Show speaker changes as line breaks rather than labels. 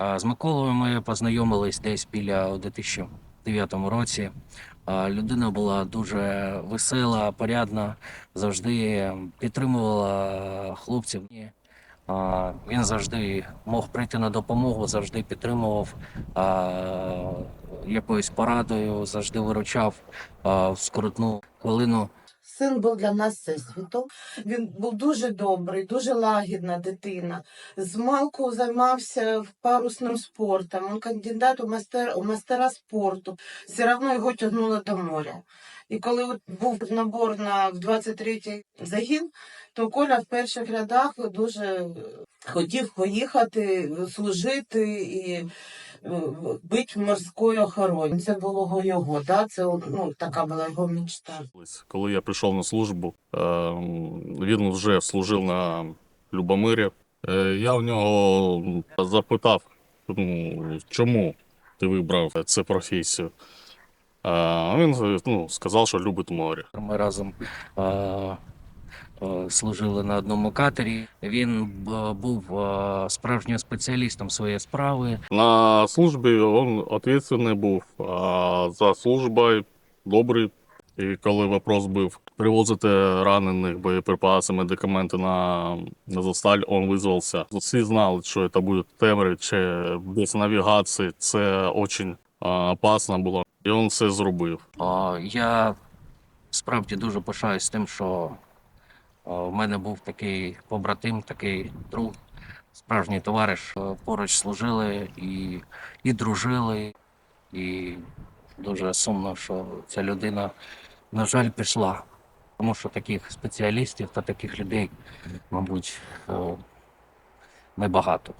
З Миколою ми познайомились десь біля у 2009 році. Людина була дуже весела, порядна, завжди підтримувала хлопців. Він завжди мог прийти на допомогу, завжди підтримував якоюсь порадою, завжди виручав в скоротну хвилину.
Син був для нас всесвітом. Він був дуже добрий, дуже лагідна дитина. З малку займався парусним спортом. Він кандидат у мастер у мастера спорту. Все одно його тягнуло до моря. І коли був набор на в 23-й загін, то Коля в перших рядах дуже хотів поїхати, служити і е, бути в. Це було його, да? це ну, така була його мечта.
Коли я прийшов на службу, е, він вже служив на Любомирі. Е, Я у нього запитав, ну, чому ти вибрав цю професію. А він ну, сказав, що любить море.
Ми разом служили на одному катері. Він е, був е, справжнім спеціалістом своєї справи.
На службі він відповідальний був, за службою добрий. І коли вопрос був привозити ранених боєприпаси, медикаменти на, на Зосталь, він визвався. Всі знали, що це буде темряві чи без навігації. Це дуже опасно було. І він все зробив.
Я справді дуже пишаюсь тим, що е, в мене був такий побратим, такий друг, справжній товариш. Е, Поруч служили і, і дружили. І дуже сумно, що ця людина, на жаль, пішла. Тому що таких спеціалістів та таких людей, мабуть, е, небагато.